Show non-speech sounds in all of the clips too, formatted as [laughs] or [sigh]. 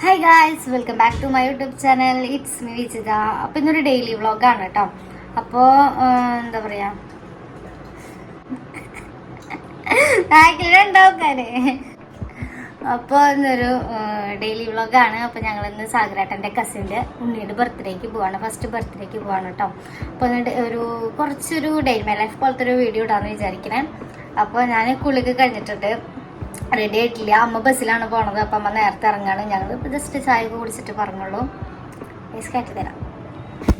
Hi guys welcome back to my YouTube channel it's me Vijitha അപ്പോൾ ഇന്നൊരു daily വ്ളോഗാണ് കേട്ടോ. അപ്പോൾ എന്താ പറയുക ബാക്കിലുണ്ടാവുക്കാരെ അപ്പോൾ ഇന്നൊരു ഡെയിലി വ്ളോഗാണ് അപ്പോൾ ഞങ്ങൾ ഇന്ന് സാഗരാട്ടന്റെ കസിന്റെ ഉണ്ണിയുടെ ബർത്ത്ഡേക്ക് പോവാണ്. ഫസ്റ്റ് ബർത്ത്ഡേക്ക് പോവാണ് കേട്ടോ. അപ്പോൾ എന്നിട്ട് ഒരു കുറച്ചൊരു ഡെയിലി മൈ ലൈഫ് പോലത്തെ ഒരു വീഡിയോ ഇടാമെന്ന് വിചാരിക്കണേ. അപ്പോൾ ഞാൻ കുളിക്ക് കഴിഞ്ഞിട്ടുണ്ട്. റെഡി ആയിട്ടില്ല. അമ്മ ബസ്സിലാണ് പോണത്. അപ്പം അമ്മ നേരത്തെ ഇറങ്ങാണ്. ഞങ്ങൾ ജസ്റ്റ് ചായ കുടിച്ചിട്ട് പറഞ്ഞോളൂ. പൈസ കയറ്റി തരാം.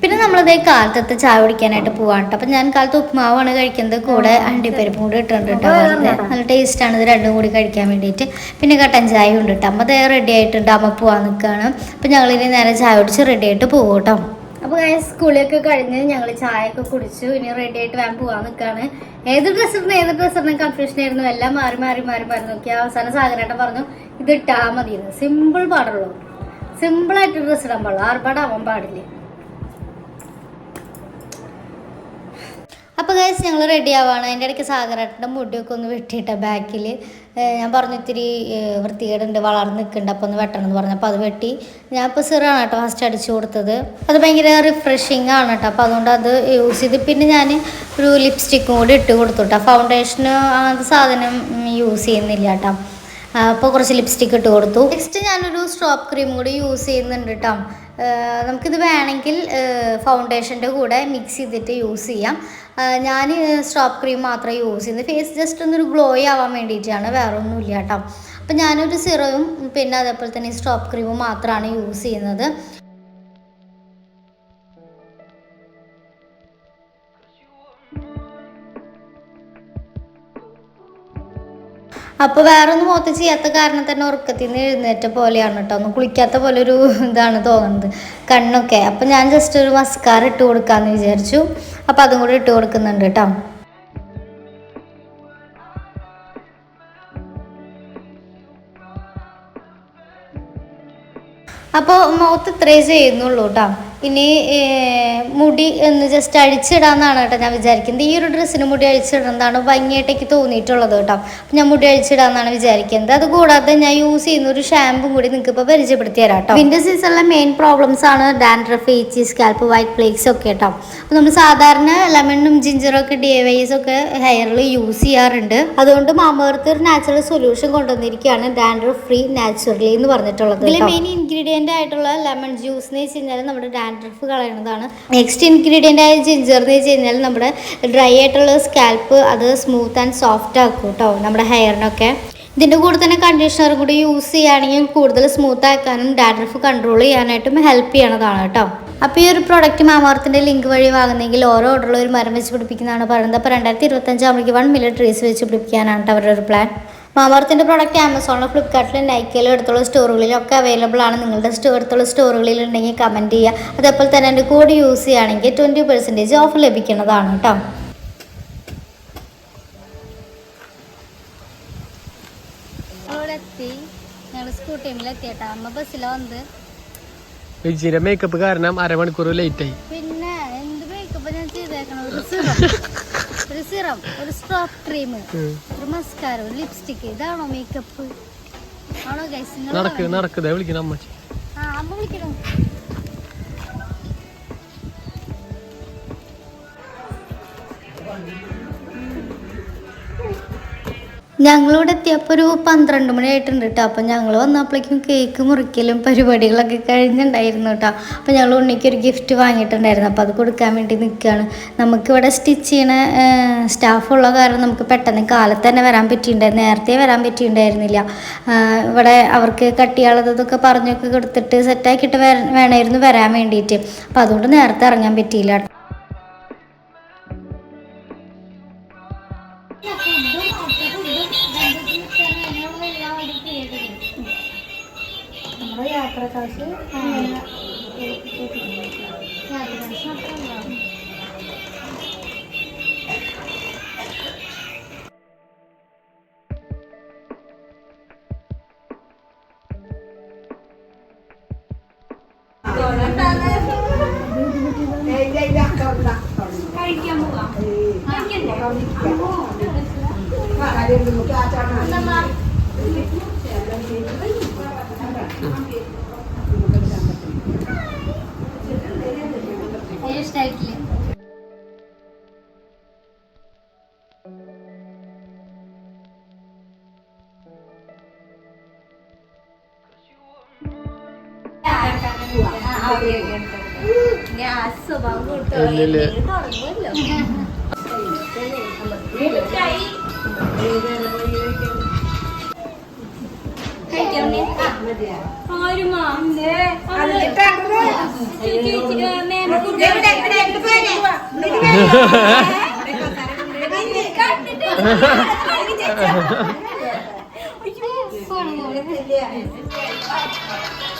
പിന്നെ നമ്മളത് കാലത്തത്തെ ചായ കുടിക്കാനായിട്ട് പോവാണ് കേട്ടോ. അപ്പം ഞാൻ കാലത്ത് ഉപ്മാവാണ് കഴിക്കുന്നത്. കൂടെ അണ്ടിപ്പരിപ്പും കൂടി ഇട്ടുണ്ട് കേട്ടോ. നല്ല ടേസ്റ്റാണ് ഇത് രണ്ടും കൂടി കഴിക്കാൻ വേണ്ടിയിട്ട്. പിന്നെ കട്ടൻ ചായ ഉണ്ട് കേട്ടോ. അമ്മ റെഡി ആയിട്ടുണ്ട്. അമ്മ പോവാൻ നിൽക്കുകയാണ് ഞങ്ങൾ ഇനി നേരെ ചായ കുടിച്ച് റെഡി ആയിട്ട് പോകും കേട്ടോ. അപ്പോൾ സ്കൂളിലൊക്കെ കഴിഞ്ഞ് ഞങ്ങൾ ചായയൊക്കെ കുടിച്ചു. ഇനി റെഡി ആയിട്ട് വേഗം പോകാൻ നിൽക്കുകയാണ് ഏത് ഡ്രസ്സ് ഇടണം ഏത് ഡ്രസ്സ് ഇടണം കൺഫ്യൂഷൻ ആയിരുന്നു. എല്ലാം മാറി മാറി മാറി മാറി നോക്കി. അവസാനം സാഗരേട്ടൻ പറഞ്ഞു ഇത് ഇട്ടാ മതി സിമ്പിൾ പാടുള്ളൂ. സിമ്പിൾ ആയിട്ട് ഡ്രസ്സ് ഇടാൻ പാടുള്ളൂ. ആർപ്പാടാവാൻ പാടില്ല? അപ്പോൾ ഗൈസ് ഞങ്ങൾ റെഡി ആവാണ്. അതിന്റെ ഇടയ്ക്ക് സാഗരേട്ടന്റെ മുടിയൊക്കെ ഒന്ന് വെട്ടിയിട്ട ബാക്കിൽ ഞാൻ പറഞ്ഞു ഇത്തിരി വൃത്തികേടുണ്ട് വളർന്ന് നിൽക്കുന്നുണ്ട്. അപ്പോൾ ഒന്ന് വെട്ടണം എന്ന് പറഞ്ഞു. പറഞ്ഞപ്പോൾ അത് വെട്ടി. ഞാൻ ഇപ്പോൾ സിറാണ് കേട്ടോ ഫസ്റ്റ് അടിച്ചു കൊടുത്തത്. അത് ഭയങ്കര റിഫ്രഷിങ് ആണ് കേട്ടോ. അപ്പോൾ അതുകൊണ്ട് അത് യൂസ് ചെയ്ത് പിന്നെ ഞാൻ ഒരു ലിപ്സ്റ്റിക്കും കൂടി ഇട്ട് കൊടുത്തു കേട്ടോ. ഫൗണ്ടേഷന് അങ്ങനത്തെ സാധനം യൂസ് ചെയ്യുന്നില്ല കേട്ടോ. അപ്പോൾ കുറച്ച് ലിപ്സ്റ്റിക് ഇട്ട് കൊടുത്തു. നെക്സ്റ്റ് ഞാനൊരു സ്ട്രോപ്പ് ക്രീം കൂടി യൂസ് ചെയ്യുന്നുണ്ട് കേട്ടോ. നമുക്കിത് വേണമെങ്കിൽ ഫൗണ്ടേഷന്റെ കൂടെ മിക്സ് ചെയ്തിട്ട് യൂസ് ചെയ്യാം. ഞാൻ സ്ട്രോപ്പ് ക്രീം മാത്രമേ യൂസ് ചെയ്യുന്നത്. ഫേസ് ജസ്റ്റ് ഒന്നൊരു ഗ്ലോ ആവാൻ വേണ്ടിയിട്ടാണ് വേറെ ഒന്നുമില്ല കേട്ടോ അപ്പം ഞാനൊരു സിറവും പിന്നെ അതേപോലെ തന്നെ സ്ട്രോപ്പ് ക്രീമും മാത്രമാണ് യൂസ് ചെയ്യുന്നത്. അപ്പോൾ വേറൊന്നും മുഖത്ത് ചെയ്യാത്ത കാരണം തന്നെ ഉറക്കത്തിൽ നിന്ന് എഴുന്നേറ്റ പോലെയാണ് കേട്ടോ ഒന്നും കുളിക്കാത്ത പോലെ ഒരു ഇതാണ് തോന്നുന്നത് കണ്ണൊക്കെ. അപ്പം ഞാൻ ജസ്റ്റ് ഒരു മസ്കാര ഇട്ട് കൊടുക്കാന്ന് വിചാരിച്ചു. അപ്പം അതും കൂടി ഇട്ട് കൊടുക്കുന്നുണ്ട് കേട്ടോ അപ്പോൾ മുഖത്ത് ഇത്രേ ചെയ്യുന്നുള്ളൂ കേട്ടോ ഇനി മുടി ഒന്ന് ജസ്റ്റ് അഴിച്ചിടാന്നാണ് കേട്ടോ ഞാൻ വിചാരിക്കുന്നത്. ഈ ഒരു ഡ്രസ്സിന് മുടി അഴിച്ചിടുന്നതാണ് ഭംഗിയായിട്ടേക്ക് തോന്നിയിട്ടുള്ളത് കേട്ടോ. അപ്പം ഞാൻ മുടി അഴിച്ചിടാന്നാണ് വിചാരിക്കുന്നത്. അത് കൂടാതെ ഞാൻ യൂസ് ചെയ്യുന്ന ഒരു ഷാമ്പും കൂടി നിങ്ങൾക്ക് ഇപ്പോൾ പരിചയപ്പെടുത്തി തരാം കേട്ടോ. വിന്റർ സീസണിലെ മെയിൻ പ്രോബ്ലംസ് ആണ് dandruff itchy scalp white flakes ഒക്കെ കേട്ടോ. അപ്പോൾ നമ്മൾ സാധാരണ ലെമണും ജിഞ്ചറും ഒക്കെ ഡി വൈസ് ഒക്കെ ഹെയറിൽ യൂസ് ചെയ്യാറുണ്ട്. അതുകൊണ്ട് മാമേർത്ത് ഒരു നാച്ചുറൽ സൊല്യൂഷൻ കൊണ്ടുവന്നിരിക്കുകയാണ് ഡാൻഡ്രഫ് ഫ്രീ നാച്ചുറലി എന്ന് പറഞ്ഞിട്ടുള്ളത് ഇതിലെ മെയിൻ ഇൻഗ്രീഡിയന്റ് ആയിട്ടുള്ള ലെമൺ ജ്യൂസ് എന്ന് വെച്ച് കഴിഞ്ഞാൽ നമ്മുടെ ഡാൻഡ്രഫ് കളയുന്നതാണ്. നെക്സ്റ്റ് ഇൻഗ്രീഡിയന്റ് ആയ ജിഞ്ചർ എന്ന് വെച്ച് കഴിഞ്ഞാൽ നമ്മുടെ ഡ്രൈ ആയിട്ടുള്ള സ്കാൽപ്പ് അത് സ്മൂത്ത് ആൻഡ് സോഫ്റ്റ് ആക്കും കേട്ടോ നമ്മുടെ ഹെയറിനൊക്കെ ഇതിന്റെ കൂടെ തന്നെ കണ്ടീഷണറും കൂടി യൂസ് ചെയ്യുകയാണെങ്കിൽ കൂടുതൽ സ്മൂത്ത് ആക്കാനും ഡാൻഡ്രഫ് കൺട്രോൾ ചെയ്യാനായിട്ടും ഹെൽപ്പ് ചെയ്യണതാണ് കേട്ടോ അപ്പോൾ ഈ ഒരു പ്രോഡക്റ്റ് മാമാർത്തിന്റെ ലിങ്ക് വഴി വാങ്ങുന്നെങ്കിൽ ഓരോ ഓർഡറിൽ ഒരു മരം വെച്ച് പിടിപ്പിക്കുന്നതാണ് പറയുന്നത്. അപ്പോൾ രണ്ടായിരത്തി ഇരുപത്തഞ്ചാകുമ്പോഴേക്ക് വൺ മില്യൺ ട്രീസ് വെച്ച് പിടിപ്പിക്കാനാണ് അവരുടെ ഒരു പ്ലാൻ മാമാർത്തിന്റെ പ്രോഡക്റ്റ് ആമസോണിലും ഫ്ലിപ്കാർട്ടിലും നൈക്കയിലും അടുത്തുള്ള സ്റ്റോറുകളിലൊക്കെ അവൈലബിൾ ആണ്. നിങ്ങളുടെ സ്റ്റോ അടുത്തുള്ള സ്റ്റോറുകളിൽ ഉണ്ടെങ്കിൽ കമന്റ് ചെയ്യുക. അതേപോലെ തന്നെ എന്റെ കോഡ് യൂസ് ചെയ്യുകയാണെങ്കിൽ ട്വന്റി പെർസെന്റേജ് ഓഫർ ലഭിക്കുന്നതാണ് കേട്ടോ വിജിയുടെ മേക്കപ്പ് കാരണം അരമണിക്കൂർ ലേറ്റ് ആയി. പിന്നെ എന്ത് മേക്കപ്പ് ഞാൻ ചെയ്തേക്കണം [laughs] ഒരു സിറം ഒരു സ്ട്രോപ്പ് ക്രീം ഒരു മസ്കാര ഒരു ലിപ്സ്റ്റിക് ഇതാണോ മേക്കപ്പ് ആണോ ഗൈസ് നടക്ക് നടക്കുതേ വിളിക്കണം അമ്മച്ചി. ആ അമ്മ വിളിക്കണം? ഞങ്ങളിവിടെ എത്തിയപ്പോൾ ഒരു പന്ത്രണ്ട് മണി ആയിട്ടുണ്ട് കേട്ടോ അപ്പം ഞങ്ങൾ വന്നപ്പോഴേക്കും കേക്ക് മുറിക്കലും പരിപാടികളൊക്കെ കഴിഞ്ഞിട്ടുണ്ടായിരുന്നു കേട്ടോ അപ്പം ഞങ്ങൾ ഉണ്ണിക്ക് ഒരു ഗിഫ്റ്റ് വാങ്ങിയിട്ടുണ്ടായിരുന്നു. അപ്പോൾ അത് കൊടുക്കാൻ വേണ്ടി നിൽക്കുകയാണ് നമുക്കിവിടെ സ്റ്റിച്ച് ചെയ്യണ സ്റ്റാഫുള്ള കാരണം നമുക്ക് പെട്ടെന്ന് കാലത്ത് തന്നെ വരാൻ പറ്റിയിട്ടുണ്ടായിരുന്നു നേരത്തെ വരാൻ പറ്റിയിട്ടുണ്ടായിരുന്നില്ല ഇവിടെ അവർക്ക് കട്ടിയാളതൊക്കെ പറഞ്ഞൊക്കെ കൊടുത്തിട്ട് സെറ്റാക്കിയിട്ട് വേണമായിരുന്നു വരാൻ വേണ്ടിയിട്ട് അപ്പോൾ അതുകൊണ്ട് നേരത്തെ ഇറങ്ങാൻ പറ്റിയില്ല കേട്ടോ നമ്മുടെ യാത്ര ഞാൻ [laughs]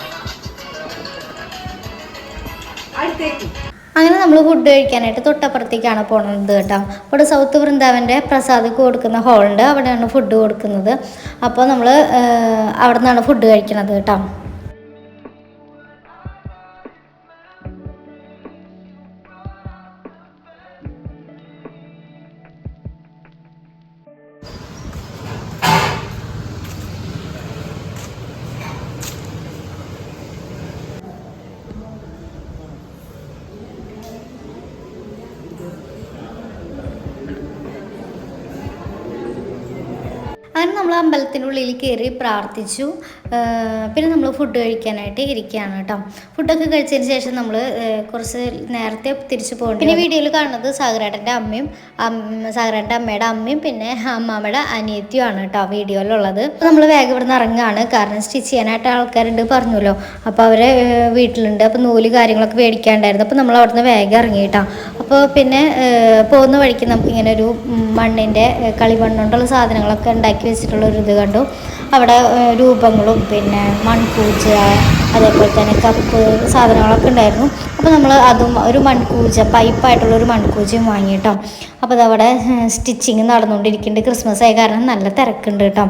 അങ്ങനെ നമ്മൾ ഫുഡ് കഴിക്കാനായിട്ട് തൊട്ടപ്പുറത്തേക്കാണ് പോകുന്നത് കേട്ടോ. അവിടെ സൗത്ത് വൃന്ദാവന്റെ പ്രസാദക്ക് കൊടുക്കുന്ന ഹോളുണ്ട് അവിടെയാണ് ഫുഡ് കൊടുക്കുന്നത്. അപ്പോൾ നമ്മൾ അവിടെ നിന്നാണ് ഫുഡ് കഴിക്കുന്നത് കേട്ടോ. നമ്മൾ അമ്പലത്തിനുള്ളിൽ കയറി പ്രാർത്ഥിച്ചു. പിന്നെ നമ്മൾ ഫുഡ് കഴിക്കാനായിട്ട് ഇരിക്കുകയാണ് കേട്ടോ. ഫുഡൊക്കെ കഴിച്ചതിന് ശേഷം നമ്മൾ കുറച്ച് നേരത്തെ തിരിച്ചു പോകണം പിന്നെ വീഡിയോയിൽ കാണുന്നത് സാഗരേട്ടന്റെ അമ്മയും അമ്മ- സാഗരേട്ടന്റെ അമ്മയുടെ അമ്മയും പിന്നെ അമ്മാമ്മയുടെ അനിയത്തിയുമാണ് കേട്ടോ വീഡിയോയിലുള്ളത്. നമ്മൾ വേഗം ഇവിടെ നിന്ന് ഇറങ്ങുകയാണ് കാരണം സ്റ്റിച്ച് ചെയ്യാനായിട്ട് ആൾക്കാരുണ്ട് പറഞ്ഞല്ലോ. അപ്പോൾ അവരെ വീട്ടിലുണ്ട്. അപ്പോൾ നൂൽ കാര്യങ്ങളൊക്കെ മേടിക്കാണ്ടായിരുന്നു. അപ്പോൾ നമ്മൾ അവിടുന്ന് വേഗം ഇറങ്ങി കേട്ടോ. അപ്പോൾ പിന്നെ പോകുന്ന വഴിക്ക് നമുക്ക് ഇങ്ങനെ ഒരു മണ്ണിന്റെ കളിമണ്ണുകൊണ്ടുള്ള കളിമണ്ണ് കൊണ്ടുള്ള സാധനങ്ങളൊക്കെ ഉണ്ടാക്കി വെച്ചിട്ടുള്ള ഇത് കണ്ടു. അവിടെ രൂപങ്ങളും പിന്നെ മൺപൂജ അതേപോലെ തന്നെ കപ്പ് സാധനങ്ങളൊക്കെ ഉണ്ടായിരുന്നു. അപ്പോൾ നമ്മൾ അതും ഒരു മൺകൂജ പൈപ്പായിട്ടുള്ള ഒരു മൺകൂജയും വാങ്ങി കേട്ടോ അപ്പോൾ അതവിടെ സ്റ്റിച്ചിങ് നടന്നുകൊണ്ടിരിക്കുന്നുണ്ട്. ക്രിസ്മസ് ആയ കാരണം നല്ല തിരക്കുണ്ട് കേട്ടോ.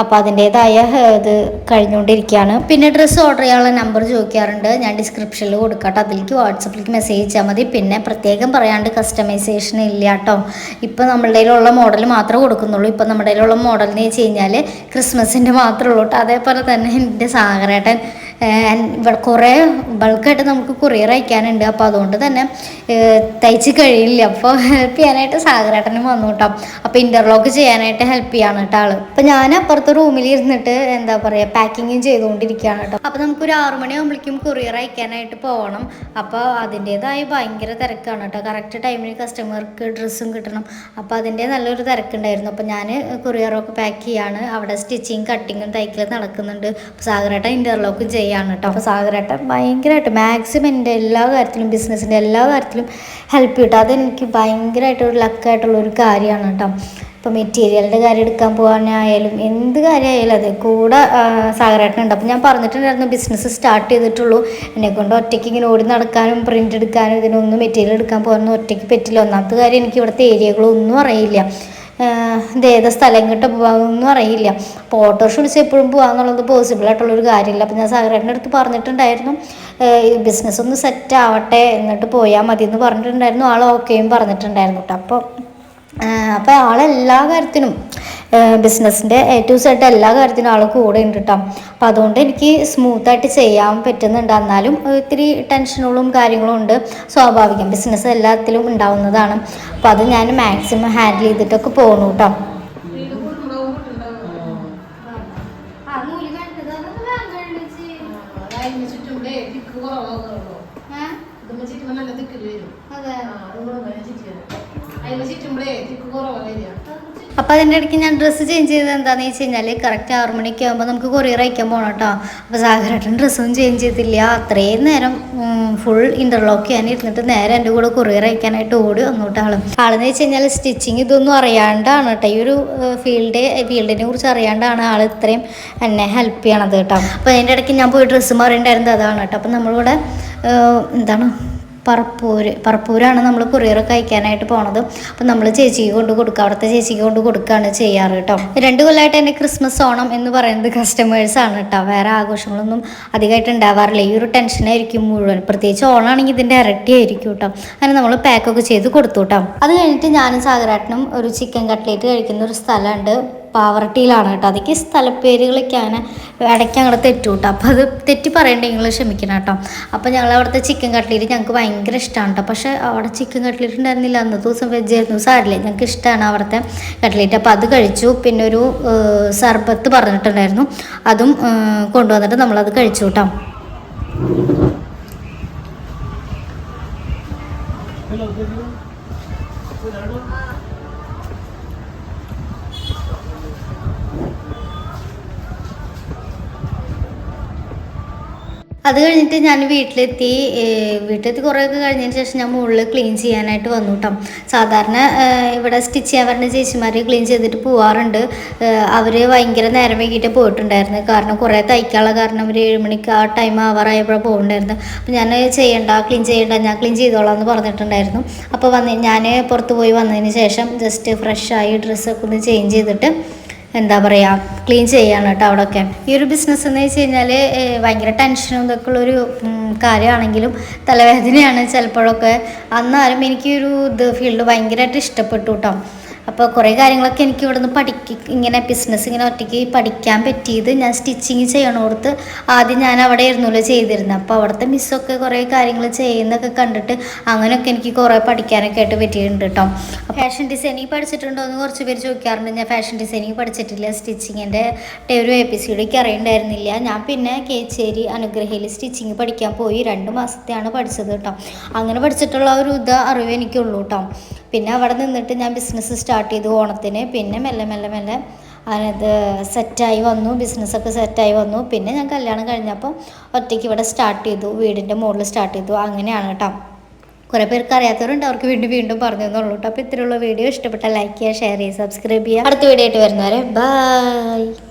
അപ്പോൾ അതിന്റേതായ ഇത് കഴിഞ്ഞുകൊണ്ടിരിക്കുകയാണ്. പിന്നെ ഡ്രസ്സ് ഓർഡർ ചെയ്യാനുള്ള നമ്പർ ചോദിക്കാറുണ്ട്. ഞാൻ ഡിസ്ക്രിപ്ഷനിൽ കൊടുക്കട്ടോ അതിലേക്ക് വാട്സപ്പിലേക്ക് മെസ്സേജ് അയച്ചാൽ മതി. പിന്നെ പ്രത്യേകം പറയാണ്ട് കസ്റ്റമൈസേഷൻ ഇല്ല കേട്ടോ. ഇപ്പോൾ നമ്മുടെ കയ്യിലുള്ള മോഡൽ മാത്രമേ കൊടുക്കുന്നുള്ളൂ. ഇപ്പോൾ നമ്മുടെ കയ്യിലുള്ള മോഡൽ വെച്ച് കഴിഞ്ഞാൽ ക്രിസ്മസിന്റെ മാത്രമേ ഉള്ളൂ കേട്ടോ. അതേപോലെ തന്നെ എന്റെ സാഗരേട്ടൻ കുറേ ബൾക്കായിട്ട് നമുക്ക് കൊറിയർ അയക്കാനുണ്ട്. അപ്പോൾ അതുകൊണ്ട് തന്നെ തയ്ച്ച് കഴിയില്ല. അപ്പോൾ ഹെൽപ്പ് ചെയ്യാനായിട്ട് സാഗരേട്ടനും വന്നു കേട്ടോ അപ്പോൾ ഇന്റർലോക്ക് ചെയ്യാനായിട്ട് ഹെൽപ്പ് ചെയ്യാണ് കേട്ടോ ആൾ. അപ്പോൾ ഞാൻ അപ്പുറത്തെ റൂമിൽ ഇരുന്നിട്ട് എന്താ പറയുക പാക്കിങ്ങും ചെയ്തുകൊണ്ടിരിക്കുകയാണ് കേട്ടോ അപ്പോൾ നമുക്കൊരു ആറുമണിയാകുമ്പോഴേക്കും കൊറിയർ അയക്കാനായിട്ട് പോകണം അപ്പോൾ അതിന്റേതായ ഭയങ്കര തിരക്കാണ് കേട്ടോ കറക്റ്റ് ടൈമിന് കസ്റ്റമർക്ക് ഡ്രസ്സും കിട്ടണം. അപ്പോൾ അതിന്റെ നല്ലൊരു തിരക്കുണ്ടായിരുന്നു. അപ്പോൾ ഞാൻ കൊറിയറൊക്കെ പാക്ക് ചെയ്യാണ്. അവിടെ സ്റ്റിച്ചിങ് കട്ടിങ്ങും തയ്ക്കലും നടക്കുന്നുണ്ട്. അപ്പോൾ സാഗരേട്ടൻ ഇന്റർലോക്കും ചെയ്യാണ് കേട്ടോ. അപ്പോൾ സാഗരേട്ടൻ ഭയങ്കരമായിട്ട് മാക്സിമം എന്റെ എല്ലാ കാര്യത്തിലും ബിസിനസ്സിന്റെ എല്ലാ കാര്യത്തിലും ഹെൽപ്പ് കിട്ടും. അതെനിക്ക് ഭയങ്കരമായിട്ട് ഒരു ലക്കായിട്ടുള്ള ഒരു കാര്യമാണ് കേട്ടോ. ഇപ്പോൾ മെറ്റീരിയലിന്റെ കാര്യം എടുക്കാൻ പോകാനായാലും എന്ത് കാര്യമായാലും അതെ കൂടെ സാഗരേട്ടനുണ്ട് അപ്പോൾ ഞാൻ പറഞ്ഞിട്ടുണ്ടായിരുന്നു ബിസിനസ് സ്റ്റാർട്ട് ചെയ്തിട്ടുള്ളൂ. എന്നെ കൊണ്ട് ഒറ്റയ്ക്ക് ഇങ്ങനെ ഓടി നടക്കാനും പ്രിന്റ് എടുക്കാനും ഇതിനൊന്നും മെറ്റീരിയൽ എടുക്കാൻ പോകാനൊന്നും ഒറ്റയ്ക്ക് പറ്റില്ല. ഒന്നാമത്തെ കാര്യം എനിക്ക് ഇവിടുത്തെ ഏരിയകളൊന്നും അറിയില്ല. ഇത് ഏത് സ്ഥലം കിട്ട പോകാമെന്നൊന്നും അറിയില്ല. അപ്പോൾ ഓട്ടോറിക്ഷ വിളിച്ച് എപ്പോഴും പോകാമെന്നുള്ളത് പോസിബിൾ ആയിട്ടുള്ളൊരു കാര്യമില്ല. അപ്പോൾ ഞാൻ സാഗരേട്ടന്റെ അടുത്ത് പറഞ്ഞിട്ടുണ്ടായിരുന്നു. ബിസിനസ് ഒന്ന് സെറ്റ് ആവട്ടെ എന്നിട്ട് പോയാൽ മതി എന്ന് പറഞ്ഞിട്ടുണ്ടായിരുന്നു ആൾ ഓക്കെയും പറഞ്ഞിട്ടുണ്ടായിരുന്നു കേട്ടോ അപ്പോൾ അപ്പോൾ ആളെല്ലാ കാര്യത്തിനും ബിസിനസ്സിന്റെ എ ടു സെഡ് എല്ലാ കാര്യത്തിനും ആൾ കൂടെ ഉണ്ട് കേട്ടോ അപ്പോൾ അതുകൊണ്ട് എനിക്ക് സ്മൂത്തായിട്ട് ചെയ്യാൻ പറ്റുന്നുണ്ട്. എന്നാലും ഒത്തിരി ടെൻഷനുകളും കാര്യങ്ങളും ഉണ്ട്. സ്വാഭാവികം ബിസിനസ് എല്ലാത്തിലും ഉണ്ടാവുന്നതാണ്. അപ്പോൾ അത് ഞാൻ മാക്സിമം ഹാൻഡിൽ ചെയ്തിട്ടൊക്കെ പോകണു കേട്ടോ അപ്പോൾ അതിന്റെ ഇടയ്ക്ക് ഞാൻ ഡ്രസ്സ് ചേഞ്ച് ചെയ്തത് എന്താണെന്ന് വെച്ച് കഴിഞ്ഞാൽ കറക്റ്റ് ആറു മണിക്ക് ആകുമ്പോൾ നമുക്ക് കൊറിയർ അയക്കാൻ പോകണം കേട്ടോ. അപ്പോൾ സാഗരേട്ടൻ ഡ്രസ്സൊന്നും ചേഞ്ച് ചെയ്തില്ല. അത്രയും നേരം ഫുൾ ഇന്റർലോക്ക് ചെയ്യാൻ ഇരുന്നിട്ട് നേരെ എന്റെ കൂടെ കൊറിയർ അയക്കാനായിട്ട് ഓടി അങ്ങോട്ട് ആളും. ആൾ ആളെന്ന് വെച്ച് കഴിഞ്ഞാൽ സ്റ്റിച്ചിങ് ഇതൊന്നും അറിയാണ്ടാണ് കേട്ടോ. ഈ ഒരു ഫീൽഡ് ഫീൽഡിനെ കുറിച്ച് അറിയാണ്ടാണ് ആൾ ഇത്രയും എന്നെ ഹെൽപ്പ് ചെയ്യണത് കേട്ടോ. അപ്പോൾ അതിന്റെ ഇടയ്ക്ക് ഞാൻ പോയി ഡ്രസ്സ് മാറിയിട്ടുണ്ടായിരുന്നത് അതാണ് കേട്ടോ. അപ്പൊ നമ്മളിവിടെ എന്താണ് പറപ്പൂര് പറപ്പൂരാണ് നമ്മൾ കൊറിയറൊക്കെ അയക്കാനായിട്ട് പോണത്. അപ്പം നമ്മൾ ചേച്ചിക്ക് കൊണ്ട് കൊടുക്കുക അവിടുത്തെ ചേച്ചിക്ക് കൊണ്ട് കൊടുക്കുകയാണ് ചെയ്യാറ് കേട്ടോ. രണ്ട് കൊല്ലമായിട്ട് എന്റെ ക്രിസ്മസ് ഓണം എന്ന് പറയുന്നത് കസ്റ്റമേഴ്സ് ആണ് കേട്ടോ. വേറെ ആഘോഷങ്ങളൊന്നും അധികമായിട്ട് ഉണ്ടാവാറില്ല. ഈ ഒരു ടെൻഷനായിരിക്കും മുഴുവൻ. പ്രത്യേകിച്ച് ഓണാണെങ്കിൽ ഇതിന്റെ ഇരട്ടി ആയിരിക്കും കേട്ടോ. അങ്ങനെ നമ്മൾ പാക്കൊക്കെ ചെയ്ത് കൊടുത്തു കേട്ടോ. അത് കഴിഞ്ഞിട്ട് ഞാനും സാഗരാട്ടനും ഒരു ചിക്കൻ കട്ട്ലേറ്റ് കഴിക്കുന്ന ഒരു സ്ഥലമുണ്ട്. പാവർട്ടിയിലാണ് കേട്ടോ. അതൊക്കെ സ്ഥലപ്പേരുകളൊക്കെ അങ്ങനെ ഇടയ്ക്ക് അങ്ങോട്ട് തെറ്റു കേട്ടോ. അപ്പോൾ അത് തെറ്റി പറയണ്ട നിങ്ങൾ ക്ഷമിക്കണം കേട്ടോ. അപ്പോൾ ഞങ്ങൾ അവിടുത്തെ ചിക്കൻ കട്ട്ലേറ്റ് ഞങ്ങൾക്ക് ഭയങ്കര ഇഷ്ടമാണ് കേട്ടോ. പക്ഷേ അവിടെ ചിക്കൻ കട്ട്ലേറ്റ് ഉണ്ടായിരുന്നില്ല. അന്നത്തെ ദിവസം വെജ് ആയിരുന്നു. സാരില്ല ഞങ്ങൾക്ക് ഇഷ്ടമാണ് അവിടുത്തെ കട്ട്ലേറ്റ് അപ്പോൾ അത് കഴിച്ചു. പിന്നെ ഒരു സർബത്ത് പറഞ്ഞിട്ടുണ്ടായിരുന്നു. അതും കൊണ്ടുവന്നിട്ട് നമ്മളത് കഴിച്ചു കേട്ടോ. അത് കഴിഞ്ഞിട്ട് ഞാൻ വീട്ടിലെത്തി വീട്ടിലെത്തി കുറേയൊക്കെ കഴിഞ്ഞതിന് ശേഷം ഞാൻ മുകളിൽ ക്ലീൻ ചെയ്യാനായിട്ട് വന്നു കേട്ടോ സാധാരണ ഇവിടെ സ്റ്റിച്ച് ചെയ്യാൻ വരുന്ന ചേച്ചിമാർ ക്ലീൻ ചെയ്തിട്ട് പോവാറുണ്ട്. അവർ ഭയങ്കര നേരം വൈകിട്ട് പോയിട്ടുണ്ടായിരുന്നു. കാരണം കുറേ തയ്ക്കാനുള്ള കാരണം ഒരു ഏഴ് മണിക്ക് ആ ടൈം ആവാറായപ്പോഴാണ് പോകുന്നുണ്ടായിരുന്നു അപ്പോൾ ഞാൻ ചെയ്യണ്ട ക്ലീൻ ചെയ്യണ്ട ഞാൻ ക്ലീൻ ചെയ്തോളാം എന്ന് പറഞ്ഞിട്ടുണ്ടായിരുന്നു. അപ്പോൾ വന്ന് ഞാൻ പുറത്ത് പോയി വന്നതിന് ശേഷം ജസ്റ്റ് ഫ്രഷായി ഡ്രസ്സൊക്കെ ഒന്ന് ചേഞ്ച് ചെയ്തിട്ട് എന്താ പറയുക ക്ലീൻ ചെയ്യാണ് കേട്ടോ അവിടെയൊക്കെ ഈ ഒരു ബിസിനസ് എന്ന് വെച്ച് കഴിഞ്ഞാൽ ഭയങ്കര ടെൻഷനും ഇതൊക്കെ ഉള്ളൊരു കാര്യമാണെങ്കിലും തലവേദനയാണ് ചിലപ്പോഴൊക്കെ. അന്നാലും എനിക്കൊരു ഇത് ഫീൽഡ് ഭയങ്കരമായിട്ട് ഇഷ്ടപ്പെട്ടു കേട്ടോ അപ്പോൾ കുറേ കാര്യങ്ങളൊക്കെ എനിക്ക് ഇവിടെ നിന്ന് പഠിക്ക ഇങ്ങനെ ബിസിനസ് ഇങ്ങനെ ഒറ്റയ്ക്ക് പഠിക്കാൻ പറ്റിയത് ഞാൻ സ്റ്റിച്ചിങ് ചെയ്യണോർത്ത് ആദ്യം ഞാൻ അവിടെ ഇരുന്നല്ലോ ചെയ്തിരുന്നത് അപ്പോൾ അവിടുത്തെ മിസ്സൊക്കെ കുറേ കാര്യങ്ങൾ ചെയ്യുന്നൊക്കെ കണ്ടിട്ട് അങ്ങനെയൊക്കെ എനിക്ക് കുറേ പഠിക്കാനൊക്കെ ആയിട്ട് പറ്റിയിട്ടുണ്ട് കേട്ടോ ഫാഷൻ ഡിസൈനിങ് പഠിച്ചിട്ടുണ്ടോ എന്ന് കുറച്ച് പേര് ചോദിക്കാറുണ്ട്. ഞാൻ ഫാഷൻ ഡിസൈനിങ് പഠിച്ചിട്ടില്ല. സ്റ്റിച്ചിങ്ങിന്റെ ഒരു എ പി അറിയണ്ടായിരുന്നില്ല. ഞാൻ പിന്നെ കേച്ചേരി അനുഗ്രഹയിൽ സ്റ്റിച്ചിങ് പഠിക്കാൻ പോയി. രണ്ട് മാസത്തെയാണ് പഠിച്ചത് കേട്ടോ അങ്ങനെ പഠിച്ചിട്ടുള്ള ഒരു ഇത് അറിവ് എനിക്കുള്ളൂ കേട്ടോ പിന്നെ അവിടെ നിന്നിട്ട് ഞാൻ ബിസിനസ് സ്റ്റാർട്ട് ചെയ്തു ഓണത്തിന്. പിന്നെ മെല്ലെ മെല്ലെ മെല്ലെ അതിനത് സെറ്റായി വന്നു. ബിസിനസ്സൊക്കെ സെറ്റായി വന്നു. പിന്നെ ഞാൻ കല്യാണം കഴിഞ്ഞപ്പോൾ ഒറ്റയ്ക്ക് ഇവിടെ സ്റ്റാർട്ട് ചെയ്തു. വീടിന്റെ മുകളിൽ സ്റ്റാർട്ട് ചെയ്തു. അങ്ങനെയാണ് കേട്ടോ കുറേ പേർക്ക് അറിയാത്തവരുണ്ട്. അവർക്ക് വീണ്ടും വീണ്ടും പറഞ്ഞു തന്നുള്ളൂ കേട്ടോ അപ്പോൾ ഇത്രയുള്ള വീഡിയോ. ഇഷ്ടപ്പെട്ട ലൈക്ക് ചെയ്യുക ഷെയർ ചെയ്യുക സബ്സ്ക്രൈബ് ചെയ്യുക. അടുത്ത വീഡിയോ ആയിട്ട് വരുന്നവരെ ബൈ